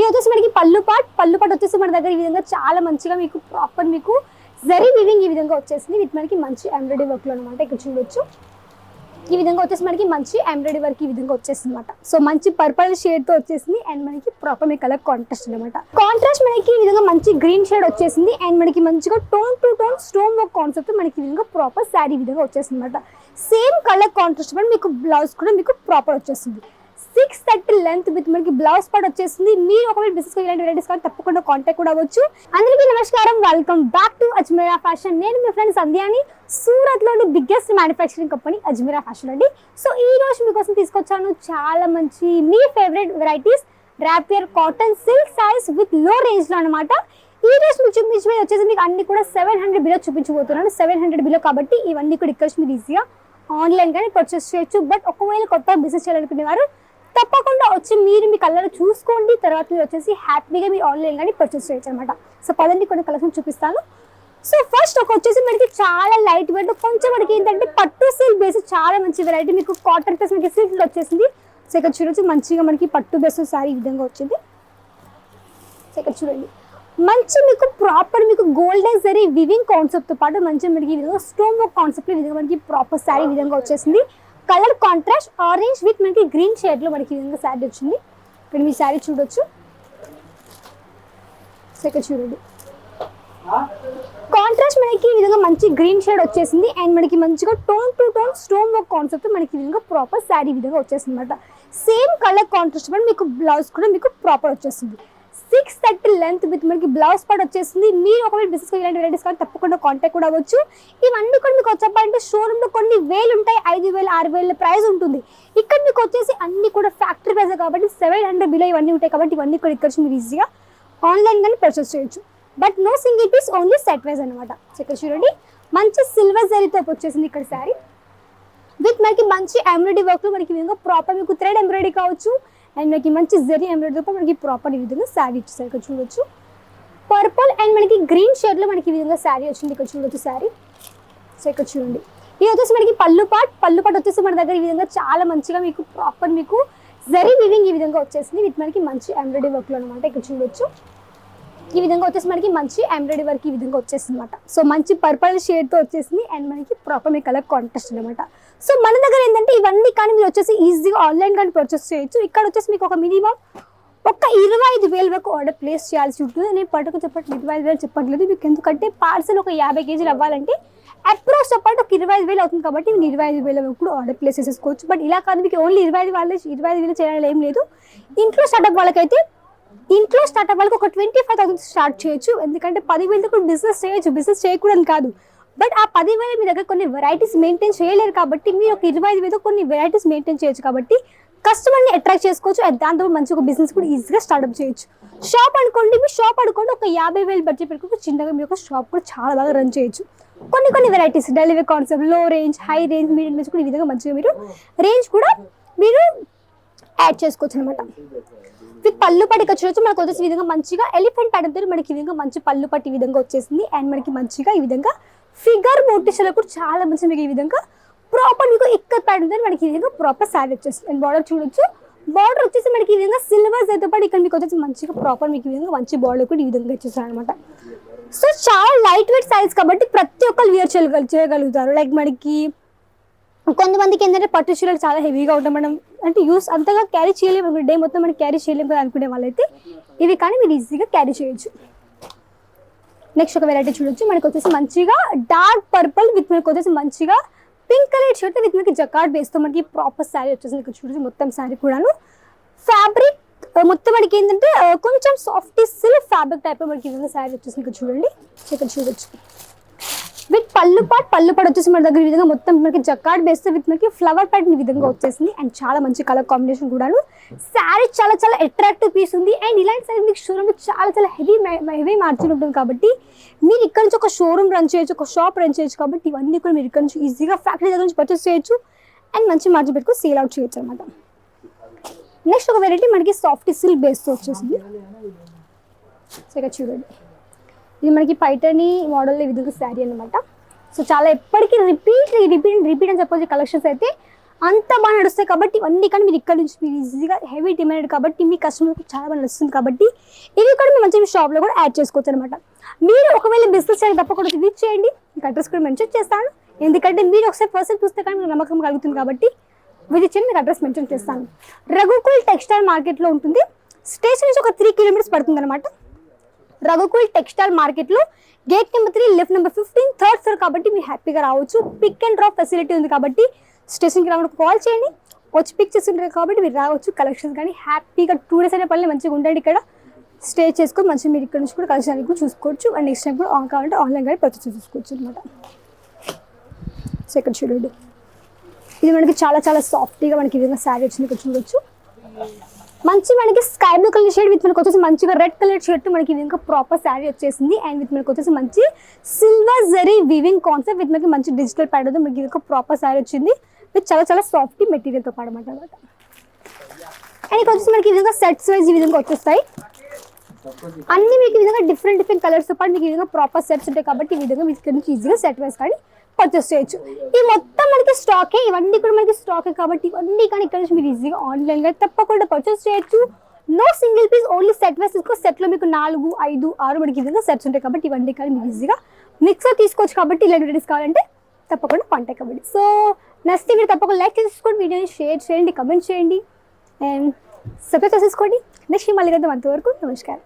ఇది వచ్చేసి మనకి పళ్ళు పాట్ పళ్ళు పాట్ వచ్చేసి మన దగ్గర ఈ విధంగా చాలా మంచిగా మీకు ప్రాపర్ మీకు జరీ వివింగ్ ఈ విధంగా వచ్చేసింది. విత్ మనకి మంచి ఎంబ్రాయిడరీ వర్క్లో అనమాట ఇక్కడ చూడొచ్చు. ఈ విధంగా వచ్చేసి మనకి మంచి ఎంబ్రాయిడరీ వర్క్ ఈ విధంగా వచ్చేసింది అనమాట సో మంచి పర్పల్ షేడ్తో వచ్చేసింది. అండ్ మనకి ప్రాపర్ మీ కలర్ కాంట్రాస్ట్ అనమాట కాంట్రాస్ట్ మనకి ఈ విధంగా మంచి గ్రీన్ షేడ్ వచ్చేసింది. అండ్ మనకి మంచిగా tone to tone stone work concept మనకి ఈ విధంగా ప్రాపర్ శారీ విధంగా వచ్చేసింది అనమాట సేమ్ కలర్ కాంట్రాస్ట్ మీకు బ్లౌజ్ కూడా మీకు ప్రాపర్ వచ్చేసింది సిక్స్ థర్టీ లెంత్ విత్ మనకి బ్లౌజ్ పార్ట్ వచ్చేసింది. మీరు ఒకవేళ బిజినెస్ ఇలాంటి వెరైటీస్ కానీ తప్పకుండా కాంటాక్ట్ కూడా అవ్వచ్చు. అందరికీ నమస్కారం. Welcome back to Ajmera fashion నేను మీ ఫ్రెండ్ సంధ్యాని. సూరత్లోని biggest manufacturing company Ajmera fashion అండి. సో ఈ రోజు మీకోసం తీసుకొచ్చాను చాలా మంచి మీ favourite varieties rapier cotton silk sarees విత్లో రేంజ్లో అనమాట ఈ రోజు మీరు చూపించే వచ్చేసి మీకు అన్ని కూడా సెవెన్ హండ్రెడ్ బిలో చూపించబోతున్నాను. సెవెన్ హండ్రెడ్ బిలో కాబట్టి ఇవన్నీ కూడా ఇక్కడ మీరు ఈజీగా ఆన్లైన్ కానీ పర్చేస్ చేయొచ్చు. బట్ ఒకవేళ కొత్త బిజినెస్ చేయాలనుకునే వారు తప్పకుండా వచ్చి మీరు మీ కలర్ చూసుకోండి. తర్వాత మీరు వచ్చేసి హ్యాపీగా మీరు ఆన్లైన్ కానీ పర్చేస్ చేయొచ్చు అనమాట సో పదండి కొన్ని కలెక్షన్ చూపిస్తాను. సో ఫస్ట్ ఒక వచ్చేసి మనకి చాలా లైట్ వెయిట్ కొంచెం మనకి ఏంటంటే పట్టు సిల్క్ బేస్ చాలా మంచి వెరైటీ మీకు కాటన్ ప్లస్ మనకి సిల్క్ వచ్చేసింది. సో ఇక్కడ చూడొచ్చు మంచిగా మనకి పట్టు బేస్ సారీ ఈ విధంగా వచ్చింది. సో ఇక్కడ చూడండి. మంచి మీకు ప్రాపర్ మీకు గోల్డెన్ జరీ వివింగ్ కాన్సెప్ట్తో పాటు మంచి మనకి ఈ విధంగా స్టోన్ వర్క్ కాన్సెప్ట్ విధంగా మనకి ప్రాపర్ శారీ విధంగా వచ్చేసింది. కలర్ కాంట్రాస్ట్ ఆరెంజ్ విత్ మనకి గ్రీన్ షేడ్లో మనకి ఈ విధంగా శారీ వచ్చింది. ఇక్కడ మీ శారీ చూడొచ్చు. సెకండ్ చూడండి. కాంట్రాస్ట్ మనకి ఈ విధంగా మంచి గ్రీన్ షేడ్ వచ్చేసింది. అండ్ మనకి మంచిగా tone to tone stone work concept మనకి ఈ విధంగా ప్రాపర్ శారీ విధంగా వచ్చేసింది అనమాట సేమ్ కలర్ కాంట్రాస్ట్ కూడా మీకు బ్లౌజ్ కూడా మీకు ప్రాపర్ వచ్చేసింది సిక్స్ థర్టీ లెంత్ విత్ మనకి బ్లౌజ్ పార్ట్ వచ్చేసింది మీరు ఒకవేళ బిజినెస్ ఇలాంటి వెరైటీస్ కానీ తప్పకుండా కాంటాక్ట్ కూడా అవ్వచ్చు. ఇవన్నీ కూడా మీకు వచ్చాలంటే షోరూంలో కొన్ని వేలు ఉంటాయి. ఐదు వేలు ఆరు వేల ప్రైస్ ఉంటుంది. ఇక్కడ మీకు వచ్చేసి అన్ని కూడా ఫ్యాక్టరీ ప్రైస్ కాబట్టి సెవెన్ హండ్రెడ్ బిలో ఇవన్నీ ఉంటాయి కాబట్టి ఇవన్నీ కూడా ఇక్కడ మీరు ఈజీగా ఆన్లైన్ కానీ పర్చేస్ చేయొచ్చు. But no single piece only set wise అనమాట ఇక్కడ చూడండి. మంచి సిల్వర్ జరీతో వచ్చేసింది ఇక్కడ శారీ విత్ మనకి మంచి ఎంబ్రాయిడరీ వర్క్ మనకి విధంగా ప్రాపర్ మీకు థ్రెడ్ ఎంబ్రాయిడరీ కావచ్చు. అండ్ మనకి మంచి జరీ ఎంబ్రాయిడరీతో మనకి ప్రాపర్ ఈ విధంగా శారీ ఇచ్చేసారు ఇక్కడ చూడొచ్చు పర్పుల్ అండ్ మనకి గ్రీన్ షేడ్లో మనకి ఈ విధంగా శారీ వచ్చింది ఇక్కడ చూడొచ్చు శారీ సో ఇక్కడ చూడండి. ఇది వచ్చేసి మనకి పళ్ళు పాట్ పళ్ళు పాట్ వచ్చేసి మన దగ్గర ఈ విధంగా చాలా మంచిగా మీకు ప్రాపర్ మీకు జరీ వివింగ్ ఈ విధంగా వచ్చేసింది. విత్ మనకి మంచి ఎంబ్రాయిడరీ వర్క్లో అనమాట ఇక్కడ చూడొచ్చు. ఈ విధంగా వచ్చేసి మనకి మంచి ఎంబ్రాయిడరీ వర్క్ ఈ విధంగా వచ్చేసింది అనమాట సో మంచి పర్పల్ షేడ్తో వచ్చేసింది అండ్ మనకి ప్రాపర్ మీ కలర్ కాంట్రాస్ట్ అనమాట సో మన దగ్గర ఏంటంటే ఇవన్నీ కానీ మీరు వచ్చేసి ఈజీగా ఆన్లైన్ కానీ పర్చేస్ చేయొచ్చు. ఇక్కడ వచ్చేసి మీకు ఒక మినిమం ఒక ఇరవై ఐదు వేల వరకు ఆర్డర్ ప్లేస్ చేయాల్సి ఉంటుంది. నేను పట్టుకు చెప్పట్లేదు ఇరవై ఐదు వేలు చెప్పట్లేదు. మీకు ఎందుకంటే పార్సల్ ఒక యాభై కేజీలు అవ్వాలంటే అప్రోచ్ చెప్పాలంటే ఒక ఇరవై ఐదు వేలు అవుతుంది కాబట్టి మీరు ఇరవై ఐదు వేల వరకు కూడా ఆర్డర్ ప్లేస్ చేసేసుకోవచ్చు. బట్ ఇలా కాదు మీకు ఓన్లీ ఇరవై ఐదు వాళ్ళే ఇరవై ఐదు వేలు చేయాలి ఏం లేదు. ఇంట్లో స్టార్ట్అప్ వాళ్ళకైతే ఇంట్లో స్టార్ట్ అవ్వాలి ఒక ట్వంటీ ఫైవ్ థౌసండ్ స్టార్ట్ చేయొచ్చు. ఎందుకంటే పదివేలు కూడా బిజినెస్ చేయొచ్చు. బిజినెస్ చేయకూడదు కాదు. బట్ ఆ పదివేలు మీ దగ్గర కొన్ని వెరైటీస్ మెయింటైన్ చేయలేరు కాబట్టి మీరు ఒక ఇరవై ఐదు వేలు కొన్ని వెరైటీస్ మెయింటైన్ చేయొచ్చు కాబట్టి కస్టమర్ని అట్రాక్ట్ చేసుకోవచ్చు అండ్ దాంతో మంచి ఒక బిజినెస్ కూడా ఈజీగా స్టార్ట్అప్ చేయొచ్చు. షాప్ అనుకోండి మీ షాప్ అనుకోండి ఒక యాభై వేలు బడ్జెట్ పెట్టుకుంటే చిన్నగా మీరు ఒక షాప్ కూడా చాలా బాగా రన్ చేయొచ్చు. కొన్ని కొన్ని వెరైటీస్ డెలివరీ కాన్సెప్ట్లో range high range medium range కూడా ఈ విధంగా మంచిగా మీరు రేంజ్ కూడా మీరు యాడ్ చేసుకోవచ్చు అనమాట విత్ పళ్ళు పట్టికి ఇక్కడ మనకు వచ్చేసి విధంగా మంచిగా ఎలిఫెంట్ ప్యాటర్న్ మనకి ఈ విధంగా మంచి పళ్ళు పట్టి ఈ విధంగా వచ్చేసింది. అండ్ మనకి మంచిగా ఈ విధంగా ఫిగర్ మోటిషన్ కూడా చాలా మంచి మీకు ఈ విధంగా ప్రాపర్ మీకు ఇక్కడ ప్యాటర్న్ మనకి ఈ విధంగా ప్రాపర్ శారీ వచ్చేస్తుంది. అండ్ బార్డర్ చూడొచ్చు. బార్డర్ వచ్చేసి మనకి ఈ విధంగా సిల్వర్స్ అయితే పాటు ఇక్కడ మీకు వచ్చేసి మంచిగా ప్రాపర్ మీకు ఈ విధంగా మంచి బార్డర్ కూడా ఈ విధంగా ఇచ్చేస్తారు అనమాట సో చాలా లైట్ వెయిట్ సైజ్ కాబట్టి ప్రతి ఒక్కరు వియర్ చేయగలుగుతారు. లైక్ మనకి కొంతమందికి ఏంటంటే పట్టు చీరలు చాలా హెవీగా ఉంటాయి మనం అంటే యూస్ అంతగా క్యారీ చేయలేము. డే మొత్తం మనం క్యారీ చేయలేము కదా అనుకునే వాళ్ళైతే ఇవి కానీ మీరు ఈజీగా క్యారీ చేయొచ్చు. నెక్స్ట్ ఒక వెరైటీ చూడొచ్చు. మనకి వచ్చేసి మంచిగా డార్క్ పర్పుల్ విత్ మనకి వచ్చేసి మంచిగా పింక్ కలర్ షర్ట్ విత్ మనకి జకార్డ్ వేస్తూ మనకి ప్రాపర్ శారీ వచ్చేసి మీకు చూడొచ్చు. మొత్తం శారీ కూడాను. ఫ్యాబ్రిక్ మొత్తం మనకి ఏంటంటే కొంచెం సాఫ్ట్ సిల్క్ ఫ్యాబ్రిక్ టైప్ మనకి శారీ వచ్చేసి మీకు చూడండి. ఇక్కడ చూడొచ్చు. విత్ పళ్ళు పాట్ పళ్ళు పాట్ వచ్చేసి మన దగ్గర ఈ విధంగా మొత్తం మనకి జక్కాడ్ బేస్ విత్ మనకి ఫ్లవర్ ప్యాటర్న్ ఈ విధంగా వచ్చేసింది. అండ్ చాలా మంచి కలర్ కాంబినేషన్ కూడాను. శారీ చాలా చాలా అట్రాక్టివ్ పీస్ ఉంది. అండ్ ఇలాంటి శారీ మీకు షోరూమ్ చాలా చాలా హెవీ హెవీ మార్జిన్ ఉంటుంది కాబట్టి మీరు ఇక్కడ నుంచి ఒక షోరూమ్ రన్ చేయొచ్చు ఒక షాప్ రన్ చేయొచ్చు కాబట్టి ఇవన్నీ కూడా మీరు ఇక్కడ నుంచి ఈజీగా ఫ్యాక్టరీ దగ్గర నుంచి పర్చేస్ చేయొచ్చు. అండ్ మంచి మార్జిన్ పెట్టుకుని సేల్ అవుట్ చేయొచ్చు అనమాట నెక్స్ట్ ఒక వెరైటీ మనకి సాఫ్ట్ సిల్క్ బేస్తో వచ్చేసింది. సో ఇక్కడ చూడండి. ఇది మనకి పైటని మోడల్ ఈ విధంగా శారీ అనమాట సో చాలా ఎప్పటికీ రిపీట్ రిపీట్ రిపీట్ అని చెప్పొచ్చు కలెక్షన్స్ అయితే అంత బాగా నడుస్తాయి కాబట్టి ఇవన్నీ కానీ మీరు ఇక్కడ నుంచి మీరు ఈజీగా హెవీ డిమాండ్ కాబట్టి మీ కస్టమర్కి చాలా బాగా నడుస్తుంది కాబట్టి ఇవి కూడా మీరు మంచిగా షాప్లో కూడా యాడ్ చేసుకోవచ్చు అనమాట మీరు ఒకవేళ బిజినెస్ చేయాలి తప్పకుండా విజిట్ చేయండి. మీకు అడ్రస్ కూడా మెన్షన్ చేస్తాను. ఎందుకంటే మీరు ఒకసారి పర్సన్ చూస్తే కానీ మీకు నమ్మకం కలుగుతుంది కాబట్టి విజిట్ చేయండి మీకు అడ్రస్ మెన్షన్ చేస్తాను. రఘుకుల్ టెక్స్టైల్ మార్కెట్లో ఉంటుంది. స్టేషన్ నుంచి ఒక త్రీ కిలోమీటర్స్ పడుతుంది అనమాట రఘుకుల్ టెక్స్టైల్ మార్కెట్లో gate number three left number fifteen third floor కాబట్టి మీరు హ్యాపీగా రావచ్చు. పిక్ అండ్ డ్రాప్ ఫెసిలిటీ ఉంది కాబట్టి స్టేషన్కి రావడానికి కాల్ చేయండి. వచ్చి పిక్ చేసుకుంటారు కాబట్టి మీరు రావచ్చు. కలెక్షన్స్ కానీ హ్యాపీగా టూ డేస్ అయిన పనులు మంచిగా ఉండండి ఇక్కడ. స్టే చేసుకొని మంచిగా మీరు ఇక్కడ నుంచి కూడా కలెక్షన్ కూడా చూసుకోవచ్చు. అండ్ నెక్స్ట్ టైం కూడా ఆన్ కావాలంటే ఆన్లైన్ కానీ పర్చేస్ చూసుకోవచ్చు అనమాట సో ఇక్కడ చూడండి. ఇది మనకి చాలా చాలా సాఫ్ట్గా మనకి ఈ విధంగా శారీ వచ్చింది ఇక్కడ చూడొచ్చు. మంచి మనకి sky blue colour shade with మనకి వచ్చేసి మంచిగా రెడ్ కలర్ షర్ట్ మనకి ఇది ఇంకా ప్రాపర్ శారీ వచ్చేసింది. అండ్ విత్ మనకి వచ్చేసి మంచి silver zari weaving concept with మనకి మంచి డిజిటల్ ప్యాడ్ మనకి ఇది ఒక ప్రాపర్ శారీ వచ్చింది. విత్ చాలా చాలా సాఫ్ట్ మెటీరియల్తో పాడమాట అనమాట అండ్ ఇక్కడ వచ్చేసి మనకి ఈ విధంగా సెట్స్ వైజ్ ఈ విధంగా వచ్చేస్తాయి. అన్ని మీకు ఈ విధంగా డిఫరెంట్ డిఫరెంట్ కలర్స్ పాటు మీకు ఈ విధంగా ప్రాపర్ సెట్స్ ఉంటాయి కాబట్టి ఈ విధంగా మీకు నుంచి ఈజీగా సెట్ వేసుకొని కానీ పర్చేస్ చేయొచ్చు. ఈ మొత్తం మనకి స్టాకే ఇవన్నీ కూడా మనకి స్టాకే కాబట్టి ఇవన్నీ కానీ ఇక్కడ నుంచి మీరు ఈజీగా ఆన్లైన్గా తప్పకుండా పర్చేస్ చేయొచ్చు. No single piece only set wise తీసుకో. సెట్లో మీకు నాలుగు ఐదు ఆరు మనకి ఈ విధంగా సెట్స్ ఉంటాయి కాబట్టి ఇవన్నీ కానీ మీకు ఈజీగా మిక్సర్ తీసుకోవచ్చు కాబట్టి ఇలాంటి వీడియోస్ కావాలంటే తప్పకుండా కాంటాక్ట్ అవ్వండి. సో నెక్స్ట్ మీరు తప్పకుండా లైక్ చేసుకోండి వీడియోని షేర్ చేయండి కమెంట్ చేయండి. అండ్ సబ్స్క్రైబ్ చేసుకోండి. నెక్స్ట్ మళ్ళీ కదా అంతవరకు నమస్కారం.